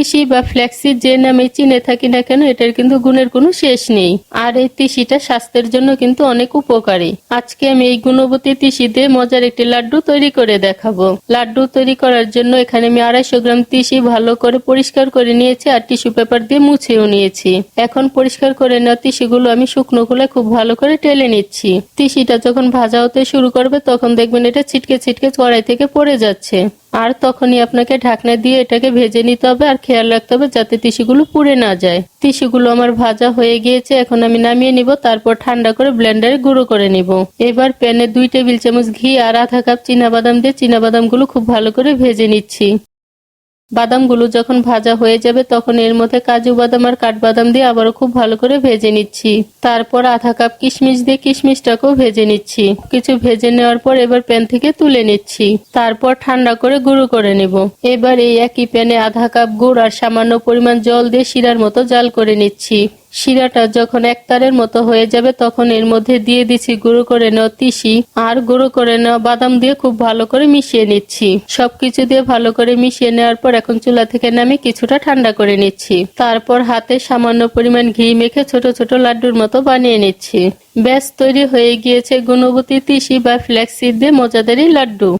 তিসি বা ফ্ল্যাক্সিড যে নামে চিনে থাকি না কেন, এটার কিন্তু গুণের কোনো শেষ নেই। আর এই তিসিটা স্বাস্থ্যের জন্য কিন্তু অনেক উপকারী। আজকে আমি এই গুণবতী তিসি দিয়ে মজার একটি লাড্ডু তৈরি করে দেখাবো। লাড্ডু তৈরি করার জন্য এখানে আমি আড়াইশো গ্রাম তিসি ভালো করে পরিষ্কার করে নিয়েছি আর টিস্যু পেপার দিয়ে মুছেও নিয়েছি। এখন পরিষ্কার করে নেওয়া তিসিগুলো আমি শুকনো খুলে খুব ভালো করে টেলে নিচ্ছি। তিসিটা যখন ভাজা হতে শুরু করবে, তখন দেখবেন এটা ছিটকে ছিটকে কড়াই থেকে পড়ে যাচ্ছে। আর তখনই আপনাকে ঢাকনা দিয়ে এটাকে ভেজে নিতে হবে আর খেয়াল রাখতে হবে যাতে তিসিগুলো পুড়ে না যায়। তিসিগুলো আমার ভাজা হয়ে গিয়েছে, এখন আমি নামিয়ে নিব, তারপর ঠান্ডা করে ব্লেন্ডারে গুঁড়ো করে নিব। এবার প্যানে দুই টেবিল চামচ ঘি আর আধা কাপ বাদাম দিয়ে বাদামগুলো খুব ভালো করে ভেজে নিচ্ছি। বাদামগুলো যখন ভাজা হয়ে যাবে তখন এর মধ্যে কাজু বাদাম আর কাঠবাদাম দিয়ে আবারও খুব ভালো করে ভেজে নিচ্ছি। তারপর আধা কাপ কিশমিশ দিয়ে কিশমিশটাকেও ভেজে নিচ্ছি। কিছু ভেজে নেওয়ার পর এবার প্যান থেকে তুলে নিচ্ছি। তারপর ঠান্ডা করে গুঁড়ো করে নেব। এবার এই একই প্যানে আধা কাপ গুড় আর সামান্য পরিমাণ জল দিয়ে শিরার মতো জাল করে নিচ্ছি। শিরাটা যখন একতারের মতো হয়ে যাবে, তখন এর মধ্যে দিয়ে দিচ্ছি গুঁড়ো করে নেওয়া তিসি আর গুঁড়ো করে নেওয়া বাদাম দিয়ে খুব ভালো করে মিশিয়ে নিচ্ছি। সবকিছু দিয়ে ভালো করে মিশিয়ে নেওয়ার পর এখন চুলা থেকে নামে কিছুটা ঠান্ডা করে নিচ্ছি। তারপর হাতে সামান্য পরিমাণ ঘি মেখে ছোট ছোট লাড্ডুর মতো বানিয়ে নিচ্ছি। ব্যাস, তৈরি হয়ে গিয়েছে গুণবতী তিসি বা ফ্ল্যাক্সিড দিয়ে মজাদারি লাড্ডু।